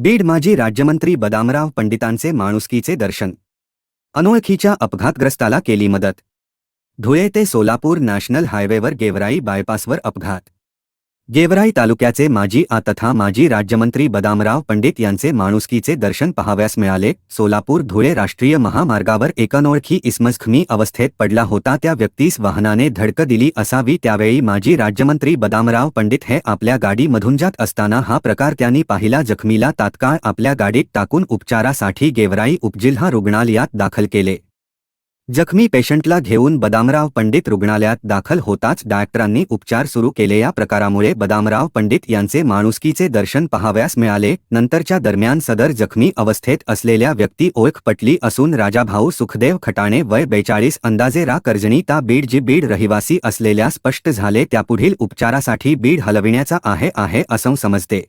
बीड माजी राज्यमंत्री बदामराव पंडितांचे माणुसकीचे दर्शन. अनोळखीच्या अपघातग्रस्ताला केली मदत. धुळे ते सोलापूर नॅशनल हायवेवर गेवराई बायपासवर अपघात. गेवराई तालुक्याचे माजी आ तथा माजी राज्यमंत्री बदामराव पंडित यांचे माणुसकीचे दर्शन पहाव्यास मिळाले. सोलापूर धुळे राष्ट्रीय महामार्गावर एकानोळखी अनोळखी अवस्थेत पडला होता त्या व्यक्तीस वाहनाने धडक दिली असावी त्यावेळी माजी राज्यमंत्री बदामराव पंडित हे आपल्या गाडीमधून जात असताना हा प्रकार त्यांनी पाहिला. जखमीला तात्काळ आपल्या गाडीत टाकून उपचारासाठी गेवराई उपजिल्हा रुग्णालयात दाखल केले. जखमी पेशंटला घेऊन बदामराव पंडित रुग्णालयात दाखल होताच डॉक्टरांनी उपचार सुरू केले. या प्रकारामुळे बदामराव पंडित यांचे माणुसकीचे दर्शन पहाव्यास मिळाले. नंतरच्या दरम्यान सदर जखमी अवस्थेत असलेल्या व्यक्ती ओळख पटली असून राजाभाऊ सुखदेव खटाणे वय बेचाळीस अंदाजे रा कर्जणी ता बीड जी बीड रहिवासी असलेल्या स्पष्ट झाले. त्यापुढील उपचारासाठी बीड हलविण्याचा आहे आहे असं समजते.